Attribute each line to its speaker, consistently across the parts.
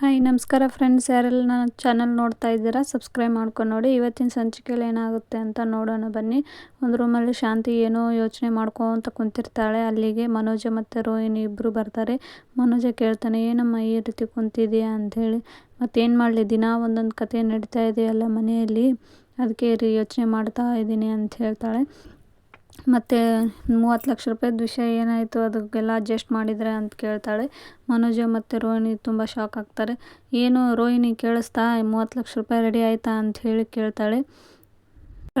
Speaker 1: Hi, ನಮಸ್ಕಾರ friends ಯಾರೆಲ್ಲ ನನ್ನ ಚಾನಲ್ ನೋಡ್ತಾ ಇದ್ದೀರಾ ಸಬ್ಸ್ಕ್ರೈಬ್ ಮಾಡ್ಕೊಂಡು ನೋಡಿ. ಇವತ್ತಿನ ಸಂಚಿಕೆಯಲ್ಲಿ ಏನಾಗುತ್ತೆ ಅಂತ ನೋಡೋಣ ಬನ್ನಿ. ಒಂದು ರೂಮಲ್ಲಿ ಶಾಂತಿ ಏನೋ ಯೋಚನೆ ಮಾಡ್ಕೊತ ಕುಂತಿರ್ತಾಳೆ. ಅಲ್ಲಿಗೆ ಮನೋಜ ಮತ್ತು ರೋಹಿಣಿ ಇಬ್ಬರು ಬರ್ತಾರೆ. ಮನೋಜ ಕೇಳ್ತಾನೆ, ಏನಮ್ಮ ಈ ರೀತಿ ಕುಂತಿದೆಯಾ? ಅಂಥೇಳಿ ಮತ್ತೇನು ಮಾಡಲಿ? ದಿನ ಒಂದೊಂದು ಕತೆ ನಡೀತಾ ಇದೆಯಲ್ಲ ಮನೆಯಲ್ಲಿ. ಅದಕ್ಕೆ ರೀ ಯೋಚನೆ ಮಾಡ್ತಾ ಇದ್ದೀನಿ ಅಂತ ಹೇಳ್ತಾಳೆ. ಮತ್ತು ಮೂವತ್ತು ಲಕ್ಷ ರೂಪಾಯಿ ವಿಷಯ ಏನಾಯಿತು ಅದಕ್ಕೆಲ್ಲ ಅಡ್ಜಸ್ಟ್ ಮಾಡಿದರೆ ಅಂತ ಕೇಳ್ತಾಳೆ. ಮನೋಜ ಮತ್ತು ರೋಹಿಣಿ ತುಂಬ ಶಾಕ್ ಆಗ್ತಾರೆ. ಏನು ರೋಹಿಣಿ ಕೇಳಿಸ್ತಾ, ಮೂವತ್ತು ಲಕ್ಷ ರೂಪಾಯಿ ರೆಡಿ ಆಯಿತಾ? ಅಂತ ಹೇಳಿ ಕೇಳ್ತಾಳೆ.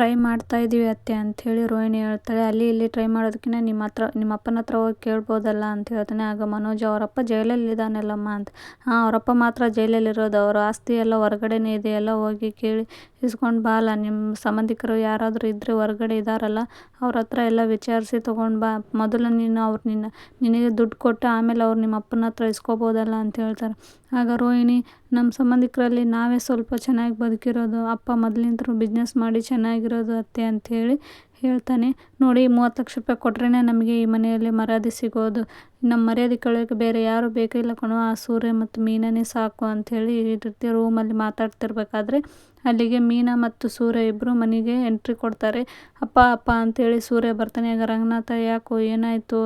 Speaker 1: ಟ್ರೈ ಮಾಡ್ತಾ ಇದ್ದೀವಿ ಅತ್ತೆ ಅಂಥೇಳಿ ರೋಹಿಣಿ ಹೇಳ್ತಾಳೆ. ಅಲ್ಲಿ ಇಲ್ಲಿ ಟ್ರೈ ಮಾಡೋದಕ್ಕಿಂತ ನಿಮ್ಮ ಹತ್ರ, ನಿಮ್ಮ ಅಪ್ಪನ ಹತ್ರ ಹೋಗಿ ಕೇಳ್ಬೋದಲ್ಲ ಅಂತ ಹೇಳ್ತಾನೆ. ಆಗ ಮನೋಜ್ ಅವರಪ್ಪ ಜೈಲಲ್ಲಿ ಇದ್ದಾನಲ್ಲಮ್ಮ ಅಂತ. ಹಾಂ, ಅವರಪ್ಪ ಮಾತ್ರ ಜೈಲಲ್ಲಿರೋದು ಅವರ ಆಸ್ತಿ ಎಲ್ಲ ಹೊರಗಡೆನೇ ಇದೆ. ಎಲ್ಲ ಹೋಗಿ ಕೇಳಿ ಇಸ್ಕೊಂಡು ಬಾ ಅಲ್ಲ. ನಿಮ್ಮ ಸಂಬಂಧಿಕರು ಯಾರಾದರೂ ಇದ್ದರೆ ಹೊರಗಡೆ ಇದ್ದಾರಲ್ಲ ಅವ್ರ ಹತ್ರ ಎಲ್ಲ ವಿಚಾರಿಸಿ ತೊಗೊಂಡು ಬಾ. ಮೊದಲು ನೀನು ಅವ್ರು ನಿನ್ನ, ನಿನಗೆ ದುಡ್ಡು ಕೊಟ್ಟು ಆಮೇಲೆ ಅವ್ರು ನಿಮ್ಮ ಅಪ್ಪನ ಹತ್ರ ಇಸ್ಕೋಬೋದಲ್ಲ ಅಂತ ಹೇಳ್ತಾರೆ. ಆಗ ರೋಹಿಣಿ ನಮ್ಮ ಸಂಬಂಧಿಕರಲ್ಲಿ ನಾವೇ ಸ್ವಲ್ಪ ಚೆನ್ನಾಗಿ ಬದುಕಿರೋದು, ಅಪ್ಪ ಮೊದಲಿಂದಲೂ ಬಿಸ್ನೆಸ್ ಮಾಡಿ ಚೆನ್ನಾಗಿರೋದು, ಅತ್ತೆ ಅಂಥೇಳಿ ಹೇಳ್ತಾನೆ. ನೋಡಿ ಮೂವತ್ತು ಲಕ್ಷ ರೂಪಾಯಿ ಕೊಟ್ರೇ ನಮಗೆ ಈ ಮನೆಯಲ್ಲಿ ಮರ್ಯಾದೆ ಸಿಗೋದು. ನಮ್ಮ ಮರ್ಯಾದೆ ಕಳೆಯೋಕೆ ಬೇರೆ ಯಾರು ಬೇಕಿಲ್ಲ ಕಣೋ, ಆ ಸೂರ್ಯ ಮತ್ತು ಮೀನನೇ ಸಾಕು ಅಂಥೇಳಿ ಈ ರೀತಿ ರೂಮಲ್ಲಿ ಮಾತಾಡ್ತಿರ್ಬೇಕಾದ್ರೆ ಅಲ್ಲಿಗೆ ಮೀನಾ ಮತ್ತು ಸೂರ್ಯ ಇಬ್ಬರು ಮನೆಗೆ ಎಂಟ್ರಿ ಕೊಡ್ತಾರೆ. ಅಪ್ಪ ಅಪ್ಪ ಅಂಥೇಳಿ ಸೂರ್ಯ ಬರ್ತಾನೆ, ಆಗ ರಂಗನಾಥ, ಯಾಕೋ ಏನಾಯಿತು?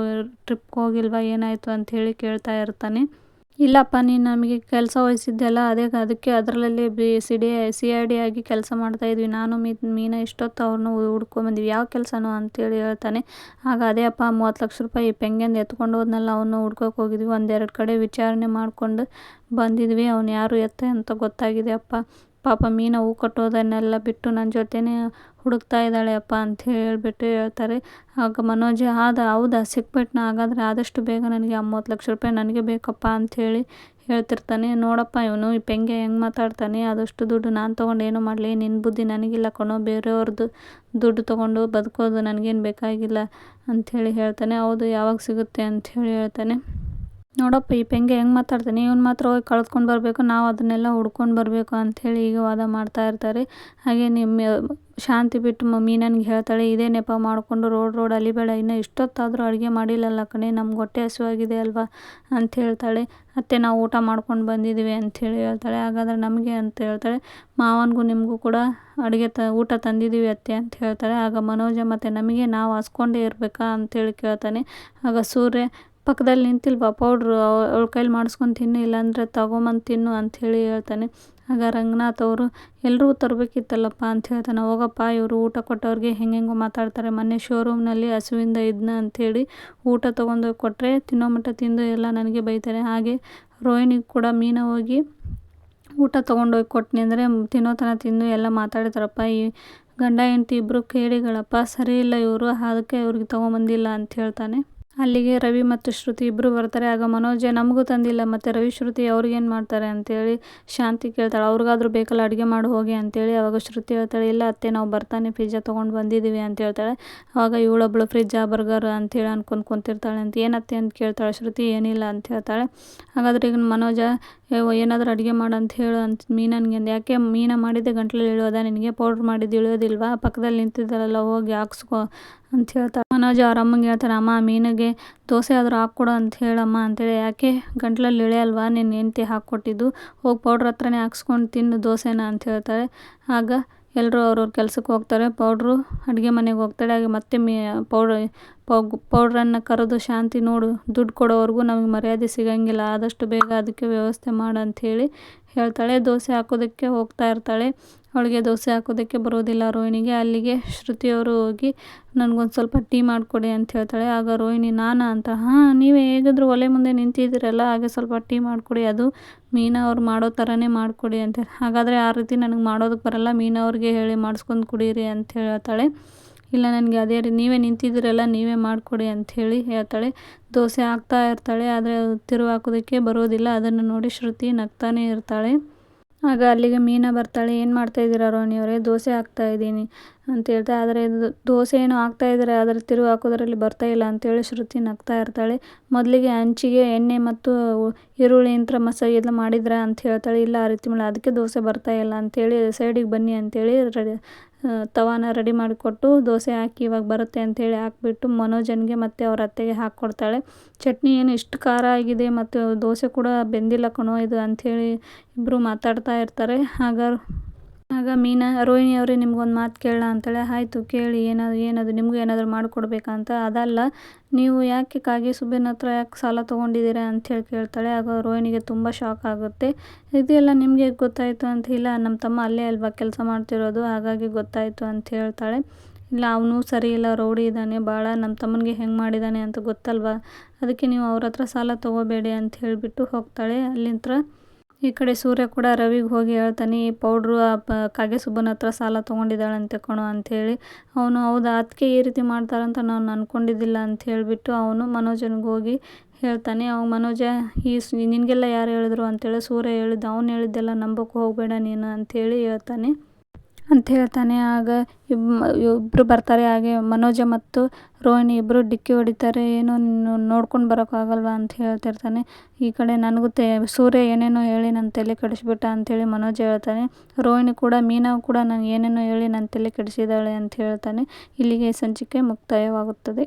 Speaker 1: ಟ್ರಿಪ್ಗೆ ಹೋಗಿಲ್ವಾ? ಏನಾಯಿತು? ಅಂಥೇಳಿ ಕೇಳ್ತಾ ಇರ್ತಾನೆ. ಇಲ್ಲಪ್ಪ, ನೀನು ನಮಗೆ ಕೆಲಸ ವಹಿಸಿದ್ದೆಲ್ಲ ಅದೇ, ಅದಕ್ಕೆ ಅದರಲ್ಲೇ B, C, D, C I D ಆಗಿ ಕೆಲಸ ಮಾಡ್ತಾಯಿದ್ವಿ ನಾನು ಮೀ, ಮೀನಾ ಇಷ್ಟೊತ್ತು ಅವ್ರನ್ನ ಹುಡ್ಕೊಂಬಂದ್ವಿ ಯಾವ ಕೆಲಸನೋ ಅಂತೇಳಿ ಹೇಳ್ತಾನೆ. ಆಗ ಅದೇ ಅಪ್ಪ ಮೂವತ್ತು ಲಕ್ಷ ರೂಪಾಯಿ ಪೆಂಗೆಂದು ಎತ್ಕೊಂಡು ಹೋದ್ನಲ್ಲ ಅವನು ಹುಡ್ಕೋಕೆ ಹೋಗಿದ್ವಿ. ಒಂದೆರಡು ಕಡೆ ವಿಚಾರಣೆ ಮಾಡಿಕೊಂಡು ಬಂದಿದ್ವಿ. ಅವ್ನು ಯಾರು ಎತ್ತೆ ಅಂತ ಗೊತ್ತಾಗಿದೆ ಅಪ್ಪ. ಪಾಪ ಮೀನು ಹೂ ಕಟ್ಟೋದನ್ನೆಲ್ಲ ಬಿಟ್ಟು ನನ್ನ ಜೊತೆನೇ ಹುಡುಕ್ತಾ ಇದ್ದಾಳೆ ಅಪ್ಪ ಅಂತ ಹೇಳಿಬಿಟ್ಟು ಹೇಳ್ತಾರೆ. ಆಗ ಮನೋಜ್, ಆದ, ಹೌದಾ ಸಿಕ್ಬಿಟ್ನಾ ಹಾಗಾದರೆ ಆದಷ್ಟು ಬೇಗ ನನಗೆ ಆ ಮೂವತ್ತು ಲಕ್ಷ ರೂಪಾಯಿ ನನಗೆ ಬೇಕಪ್ಪ ಅಂಥೇಳಿ ಹೇಳ್ತಿರ್ತಾನೆ. ನೋಡಪ್ಪ, ಇವನು ಈ ಪೆಂಗೆ ಹೆಂಗೆ ಮಾತಾಡ್ತಾನೆ? ಆದಷ್ಟು ದುಡ್ಡು ನಾನು ತೊಗೊಂಡು ಏನು ಮಾಡಲಿ? ನಿನ್ನ ಬುದ್ಧಿ ನನಗಿಲ್ಲ ಕಣೋ ಬೇರೆಯವ್ರದ್ದು ದುಡ್ಡು ತೊಗೊಂಡು ಬದುಕೋದು ನನಗೇನು ಬೇಕಾಗಿಲ್ಲ ಅಂಥೇಳಿ ಹೇಳ್ತಾನೆ. ಹೌದು, ಯಾವಾಗ ಸಿಗುತ್ತೆ? ಅಂಥೇಳಿ ಹೇಳ್ತಾನೆ. ನೋಡಪ್ಪ, ಈ ಪೆಂಗೆ ಹೆಂಗೆ ಮಾತಾಡ್ತಾನೆ? ಇವ್ನು ಮಾತ್ರ ಹೋಗಿ ಕಳ್ಕೊಂಡು ಬರಬೇಕು, ನಾವು ಅದನ್ನೆಲ್ಲ ಹುಡ್ಕೊಂಡು ಬರಬೇಕು ಅಂಥೇಳಿ ಈಗ ವಾದ ಮಾಡ್ತಾ ಇರ್ತಾರೆ. ಹಾಗೆ ನಿಮ್ಮ ಶಾಂತಿ ಬಿಟ್ಟು ಮೀನನ್ಗೆ ಹೇಳ್ತಾಳೆ, ಇದೇ ನೆಪ ಮಾಡಿಕೊಂಡು ರೋಡ್ ರೋಡ್ ಅಲಿಬೇಡ ಇನ್ನೂ ಇಷ್ಟೊತ್ತಾದರೂ ಅಡುಗೆ ಮಾಡಿಲ್ಲಲ್ಲ ಕಣೆ ನಮ್ಗೆ ಹೊಟ್ಟೆ ಹಸಿವಾಗಿದೆ ಅಲ್ವಾ? ಅಂತ ಹೇಳ್ತಾಳೆ. ಅತ್ತೆ, ನಾವು ಊಟ ಮಾಡ್ಕೊಂಡು ಬಂದಿದ್ದೀವಿ ಅಂಥೇಳಿ ಹೇಳ್ತಾಳೆ. ಹಾಗಾದ್ರೆ ನಮಗೆ ಅಂತ ಹೇಳ್ತಾಳೆ. ಮಾವನಿಗೂ ನಿಮಗೂ ಕೂಡ ಅಡುಗೆ ತ, ಊಟ ತಂದಿದ್ದೀವಿ ಅತ್ತೆ ಅಂತ ಹೇಳ್ತಾಳೆ. ಆಗ ಮನೋಜ ಮತ್ತು ನಮಗೆ, ನಾವು ಹಸ್ಕೊಂಡೇ ಇರಬೇಕಾ? ಅಂಥೇಳಿ ಕೇಳ್ತಾನೆ. ಆಗ ಸೂರ್ಯ ಪಕ್ಕದಲ್ಲಿ ನಿಂತಿಲ್ವಾ? ಪೌಡ್ರು ಅವಳ ಕೈಲಿ ಮಾಡಿಸ್ಕೊಂಡು ತಿನ್ನು, ಇಲ್ಲಾಂದರೆ ತಗೊಂಬಂದು ತಿನ್ನು ಅಂಥೇಳಿ ಹೇಳ್ತಾನೆ. ಆಗ ರಂಗನಾಥ್ ಅವರು ಎಲ್ರಿಗೂ ತರಬೇಕಿತ್ತಲ್ಲಪ್ಪ ಅಂತ ಹೇಳ್ತಾನೆ. ಹೋಗಪ್ಪ, ಇವರು ಊಟ ಕೊಟ್ಟವ್ರಿಗೆ ಹೆಂಗೆಂಗೋ ಮಾತಾಡ್ತಾರೆ. ಮೊನ್ನೆ ಶೋರೂಮ್ನಲ್ಲಿ ಹಸುವಿಂದ ಇದ್ನ ಅಂಥೇಳಿ ಊಟ ತೊಗೊಂಡು ಕೊಟ್ಟರೆ ತಿನ್ನೋ ಮಟ್ಟ ತಿಂದು ಎಲ್ಲ ನನಗೆ ಬೈತಾರೆ. ಹಾಗೆ ರೋಹಿಣಿಗೆ ಕೂಡ ಮೀನ ಹೋಗಿ ಊಟ ತೊಗೊಂಡೋಗಿ ಕೊಟ್ನಿ ಅಂದರೆ ತಿನ್ನೋ ತನ ತಿಂದು ಎಲ್ಲ ಮಾತಾಡ್ತಾರಪ್ಪ. ಈ ಗಂಡ ಹೆಂಡತಿ ಇಬ್ಬರು ಕೇಳಿಗಳಪ್ಪ, ಸರಿ ಇಲ್ಲ ಇವರು ಅದಕ್ಕೆ ಇವ್ರಿಗೆ ತೊಗೊಂಬಂದಿಲ್ಲ ಅಂತ ಹೇಳ್ತಾನೆ. ಅಲ್ಲಿಗೆ ರವಿ ಮತ್ತು ಶ್ರುತಿ ಇಬ್ಬರು ಬರ್ತಾರೆ. ಆಗ ಮನೋಜ, ನಮಗೂ ತಂದಿಲ್ಲ, ಮತ್ತು ರವಿ, ಶ್ರುತಿ ಅವ್ರಿಗೇನು ಮಾಡ್ತಾರೆ ಅಂತೇಳಿ ಶಾಂತಿ ಕೇಳ್ತಾಳೆ. ಅವ್ರಿಗಾದ್ರೂ ಬೇಕಲ್ಲ ಅಡುಗೆ ಮಾಡಿ, ಹೋಗಿ ಅಂತೇಳಿ ಅವಾಗ ಶ್ರುತಿ ಹೇಳ್ತಾಳೆ, ಇಲ್ಲ ಅತ್ತೆ, ನಾವು ಬರ್ತಾನೆ ಪಿಜ್ಜಾ ತೊಗೊಂಡು ಬಂದಿದ್ದೀವಿ ಅಂತ ಹೇಳ್ತಾಳೆ. ಅವಾಗ ಇವಳೊಬ್ಳು ಫ್ರಿಜ್ಜಾ ಬರ್ಗರ್ ಅಂತೇಳಿ ಅನ್ಕೊಂಡು ಕುಂತಿರ್ತಾಳೆ ಅಂತ ಏನತ್ತೆ ಅಂತ ಕೇಳ್ತಾಳೆ. ಶ್ರುತಿ, ಏನಿಲ್ಲ ಅಂತ ಹೇಳ್ತಾಳೆ. ಹಾಗಾದ್ರೆ ಈಗ ಮನೋಜ ಏನಾದರೂ ಅಡುಗೆ ಮಾಡು ಅಂತ ಹೇಳು ಅಂತ ಮೀನನ್ಗೆ ಯಾಕೆ ಮೀನ ಮಾಡಿದ್ದೆ, ಗಂಟ್ಲಲ್ಲಿ ಇಳಿಯೋದ? ನಿನಗೆ ಪೌಡ್ರ್ ಮಾಡಿದ್ದು ಇಳಿಯೋದಿಲ್ವಾ? ಪಕ್ಕದಲ್ಲಿ ನಿಂತಿದ್ದಾರಲ್ಲ, ಹೋಗಿ ಹಾಕ್ಸ್ಕೊ ಅಂತ ಹೇಳ್ತಾರೆ ಮನೋಜ್ ಅವ್ರ ಅಮ್ಮಂಗೆ ಹೇಳ್ತಾರೆ ಅಮ್ಮ, ಮೀನಿಗೆ ದೋಸೆ ಆದರೂ ಹಾಕ್ಕೊಡು ಅಂತ ಹೇಳಮ್ಮ ಅಂತೇಳಿ. ಯಾಕೆ? ಗಂಟ್ಲಲ್ಲಿ ಇಳಿಯಲ್ವಾ ನಿನ್ನ ಹೆಂಡ್ತಿ ಹಾಕ್ಕೊಟ್ಟಿದ್ದು. ಹೋಗಿ ಪೌಡ್ರ್ ಹತ್ರನೇ ಹಾಕ್ಸ್ಕೊಂಡು ತಿನ್ನು ದೋಸೆನ ಅಂತ ಹೇಳ್ತಾರೆ ಆಗ ಎಲ್ಲರೂ ಅವ್ರವ್ರ ಕೆಲ್ಸಕ್ಕೆ ಹೋಗ್ತಾರೆ. ಪೌಡ್ರು ಅಡುಗೆ ಮನೆಗೆ ಹೋಗ್ತಾಳೆ. ಹಾಗೆ ಮತ್ತೆ ಮೀ, ಪೌಡ್ರ್ ಪೌಡ್ರನ್ನು ಕರೆದು ಶಾಂತಿ ನೋಡು. ದುಡ್ಡು ಕೊಡೋವರೆಗೂ ನಮಗೆ ಮರ್ಯಾದೆ ಸಿಗಂಗಿಲ್ಲ. ಆದಷ್ಟು ಬೇಗ ಅದಕ್ಕೆ ವ್ಯವಸ್ಥೆ ಮಾಡು ಅಂಥೇಳಿ ಹೇಳ್ತಾಳೆ. ದೋಸೆ ಹಾಕೋದಕ್ಕೆ ಹೋಗ್ತಾ ಇರ್ತಾಳೆ. ಅವಳಿಗೆ ದೋಸೆ ಹಾಕೋದಕ್ಕೆ ಬರೋದಿಲ್ಲ ರೋಹಿಣಿಗೆ. ಅಲ್ಲಿಗೆ ಶ್ರುತಿಯವರು ಹೋಗಿ, ನನಗೊಂದು ಸ್ವಲ್ಪ ಟೀ ಮಾಡಿಕೊಡಿ ಅಂತ ಹೇಳ್ತಾಳೆ. ಆಗ ರೋಹಿಣಿ, ನಾನಾ ಅಂತ? ಹಾಂ, ನೀವೇ ಹೇಗಿದ್ರು ಒಲೆ ಮುಂದೆ ನಿಂತಿದ್ದೀರಲ್ಲ, ಹಾಗೆ ಸ್ವಲ್ಪ ಟೀ ಮಾಡಿಕೊಡಿ. ಅದು ಮೀನಾ ಅವ್ರು ಮಾಡೋ ಥರನೇ ಮಾಡಿಕೊಡಿ ಅಂತ. ಹಾಗಾದರೆ ಆ ರೀತಿ ನನಗೆ ಮಾಡೋದಕ್ಕೆ ಬರಲ್ಲ. ಮೀನಾ ಅವ್ರಿಗೆ ಹೇಳಿ, ಮಾಡಿಸ್ಕೊಂಡು ಕುಡೀರಿ ಅಂತ ಹೇಳ್ತಾಳೆ. ಇಲ್ಲ ನನಗೆ ಅದೇ ರೀ, ನೀವೇ ನಿಂತಿದ್ದೀರಲ್ಲ, ನೀವೇ ಮಾಡಿಕೊಡಿ ಅಂಥೇಳಿ ಹೇಳ್ತಾಳೆ. ದೋಸೆ ಹಾಕ್ತಾ ಇರ್ತಾಳೆ, ಆದರೆ ತಿರುವು ಹಾಕೋದಕ್ಕೆ ಬರೋದಿಲ್ಲ, ಅದನ್ನು ನೋಡಿ ಶ್ರುತಿ ನಗ್ತಾನೆ ಇರ್ತಾಳೆ. ಆಗ ಅಲ್ಲಿಗೆ ಮೀನಾ ಬರ್ತಾಳೆ, ಏನು ಮಾಡ್ತಾಯಿದ್ದೀರಾ ರೋಣಿಯವರೇ ದೋಸೆ ಹಾಕ್ತಾಯಿದ್ದೀನಿ ಅಂತ ಹೇಳ್ತಾ, ಆದರೆ ದೋಸೆ ಏನೋ ಹಾಕ್ತಾಯಿದ್ದಾರೆ ಆದರೆ ತಿರುವು ಹಾಕೋದ್ರಲ್ಲಿ ಬರ್ತಾ ಇಲ್ಲ ಅಂತೇಳಿ ಶ್ರುತಿ ನಗ್ತಾ ಇರ್ತಾಳೆ. ಮೊದಲಿಗೆ ಹಂಚಿಗೆ ಎಣ್ಣೆ ಮತ್ತು ಈರುಳ್ಳಿ ಇಂತ್ರ ಮಸಾಲೆ ಎಲ್ಲ ಮಾಡಿದ್ರ ಅಂತ ಹೇಳ್ತಾಳೆ. ಇಲ್ಲ ಆ ರೀತಿ ಮಾಡಿ ಅದಕ್ಕೆ ದೋಸೆ ಬರ್ತಾ ಇಲ್ಲ ಅಂಥೇಳಿ, ಸೈಡಿಗೆ ಬನ್ನಿ ಅಂಥೇಳಿ ತವಾನ ರೆಡಿ ಮಾಡಿಕೊಟ್ಟು ದೋಸೆ ಹಾಕಿ ಇವಾಗ ಬರುತ್ತೆ ಅಂಥೇಳಿ ಹಾಕ್ಬಿಟ್ಟು ಮನೋಜನಿಗೆ ಮತ್ತು ಅವ್ರ ಅತ್ತೆಗೆ ಹಾಕ್ಕೊಡ್ತಾಳೆ. ಚಟ್ನಿ ಏನು ಇಷ್ಟು ಖಾರ ಆಗಿದೆ ಮತ್ತು ದೋಸೆ ಕೂಡ ಬೆಂದಿಲ್ಲ ಕಣೋ ಇದು ಅಂಥೇಳಿ ಇಬ್ಬರು ಮಾತಾಡ್ತಾ ಇರ್ತಾರೆ. ಆಗ ಆಗ ಮೀನಾ, ರೋಹಿಣಿ ಅವರೇ, ನಿಮ್ಗೊಂದು ಮಾತು ಕೇಳೋಣ ಅಂತಾಳೆ, ಆಯಿತು, ಕೇಳಿ ಏನಾದ್ರು ಏನದು ನಿಮಗೂ ಏನಾದರೂ ಮಾಡಿಕೊಡ್ಬೇಕಂತ ಅದಲ್ಲ, ನೀವು ಯಾಕೆ ಕಾಗೆ ಸುಬ್ಬಿನ ಹತ್ರ ಯಾಕೆ ಸಾಲ ತೊಗೊಂಡಿದ್ದೀರಾ? ಅಂಥೇಳಿ ಕೇಳ್ತಾಳೆ. ಆಗ ರೋಹಿಣಿಗೆ ತುಂಬ ಶಾಕ್ ಆಗುತ್ತೆ. ಇದೆಲ್ಲ ನಿಮಗೆ ಗೊತ್ತಾಯಿತು? ಅಂತ, ಇಲ್ಲ ನಮ್ಮ ತಮ್ಮ ಅಲ್ಲೇ ಅಲ್ವಾ ಕೆಲಸ ಮಾಡ್ತಿರೋದು, ಹಾಗಾಗಿ ಗೊತ್ತಾಯಿತು, ಅಂತ ಹೇಳ್ತಾಳೆ. ಇಲ್ಲ, ಅವನು ಸರಿ ಇಲ್ಲ, ರೌಡಿ ಇದ್ದಾನೆ ಭಾಳ ನಮ್ಮ ತಮ್ಮನಿಗೆ ಹೆಂಗೆ ಮಾಡಿದ್ದಾನೆ ಅಂತ ಗೊತ್ತಲ್ವಾ? ಅದಕ್ಕೆ ನೀವು ಅವ್ರ ಹತ್ರ ಸಾಲ ತೊಗೋಬೇಡಿ, ಅಂತ ಹೇಳಿಬಿಟ್ಟು ಹೋಗ್ತಾಳೆ. ಅಲ್ಲಿಂದ ಈ ಕಡೆ ಸೂರ್ಯ ಕೂಡ ರವಿಗೆ ಹೋಗಿ ಹೇಳ್ತಾನೆ, ಈ ಪೌಡ್ರು ಕಾಗೆ ಸುಬ್ಬನ ಹತ್ರ ಸಾಲ ತೊಗೊಂಡಿದ್ದಾಳಂತೆ ಕಣೋ ಅಂಥೇಳಿ. ಅವನು, ಹೌದು ಅದಕ್ಕೆ ಈ ರೀತಿ ಮಾಡ್ತಾರಂತ ನಾನು ಅಂದ್ಕೊಂಡಿದ್ದಿಲ್ಲ ಅಂತ ಹೇಳಿಬಿಟ್ಟು ಅವನು ಮನೋಜನಿಗೆ ಹೋಗಿ ಹೇಳ್ತಾನೆ. ಅವ ಮನೋಜ, ಈ ನಿನಗೆಲ್ಲ ಯಾರು ಹೇಳಿದ್ರು? ಅಂತೇಳಿ ಸೂರ್ಯ ಹೇಳಿದ್ದು, ಅವ್ನು ಹೇಳಿದ್ದೆಲ್ಲ ನಂಬಕ್ಕೆ ಹೋಗಬೇಡ ನೀನು ಅಂಥೇಳಿ ಹೇಳ್ತಾನೆ. ಅಂತ ಹೇಳ್ತಾನೆ. ಆಗ ಇಬ್ ಇಬ್ಬರು ಬರ್ತಾರೆ. ಹಾಗೆ ಮನೋಜ ಮತ್ತು ರೋಹಿಣಿ ಇಬ್ಬರು ಡಿಕ್ಕಿ ಹೊಡಿತಾರೆ. ಏನೋ ನೋಡ್ಕೊಂಡು ಬರೋಕ್ಕಾಗಲ್ವಾ ಅಂತ ಹೇಳ್ತಿರ್ತಾನೆ ಈ ಕಡೆ ನನಗೂ ತೆ, ಸೂರ್ಯ ಏನೇನೋ ಹೇಳಿ ನನ್ನ ತಲೆ ಕೆಡಿಸ್ಬಿಟ್ಟ ಅಂಥೇಳಿ ಮನೋಜ ಹೇಳ್ತಾನೆ. ರೋಹಿಣಿ ಕೂಡ ಮೀನಾ ಕೂಡ ನಾನು ಏನೇನೋ ಹೇಳಿ ನನ್ನ ತಲೆ ಕೆಡಿಸಿದ್ದಾಳೆ ಅಂತ ಹೇಳ್ತಾನೆ. ಇಲ್ಲಿಗೆ ಸಂಚಿಕೆ ಮುಕ್ತಾಯವಾಗುತ್ತದೆ.